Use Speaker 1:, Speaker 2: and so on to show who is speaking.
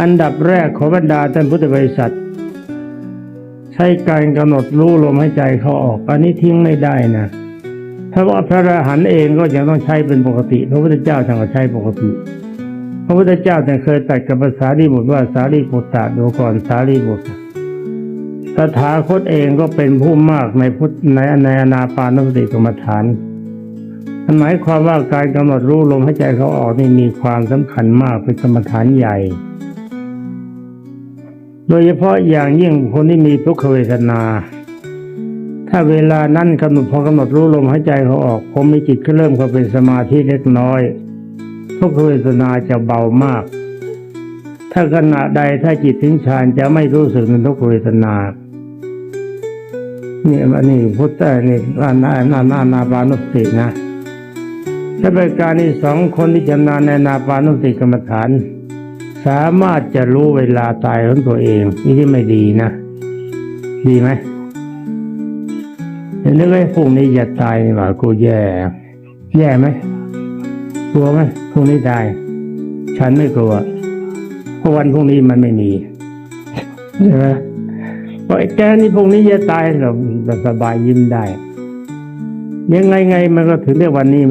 Speaker 1: อันดับแรกขอบรรดาท่านพุทธบริษัท ใช้การกำหนดรู้ลมหายใจเขาออก อันนี้ทิ้งไม่ได้นะถ้าว่าพระอรหันต์เองก็ยังต้องใช้เป็นปกติ พระพุทธเจ้าท่านก็ใช้ปกติ พระพุทธเจ้าท่านเคยตัดกับภาษารีบุตรว่าสารีบุตรดูก่อนสารีบุตรตถาคตเองก็เป็นผู้มากในพุทธในในอนาปานสติกรรมฐานมันหมายความว่าการกำหนดรู้ลมหายใจเขาออกนี่มีความสำคัญมากเป็นกรรมฐานใหญ่ โดยเฉพาะอย่างยิ่งคนที่มีทุกขเวทนา ถ้าเวลานั้นกำหนดพอกำหนดรู้ลมหายใจเขาออกผมมีจิตก็เริ่มเข้าเป็นสมาธิเล็กน้อย ทุกขเวทนาจะเบามาก ถ้าขณะใดถ้าจิตถึงฌานจะไม่รู้สึกในทุกขเวทนานี่อันนี้พุทธะนี่อานาอานานาปานุสตินะถ้าเป็นการที่สองคนที่ชำนาญในนาปานุสติกรรมฐาน สามารถจะรู้เวลาตายของตัวเอง นี่ที่ไม่ดีนะ ดีไหมเห็นนึกว่าพรุ่งนี้จะตายนี่หว่ากูแย่ แย่ไหมกลัวไหมพรุ่งนี้ตาย ฉันไม่กลัวเพราะวันพรุ่งนี้มันไม่มีใช่ไหมเพราะไอ้แกนี่พรุ่งนี้จะตายเราสบายยิ้มได้ ยังไงไงมันก็ถึงได้วันนี้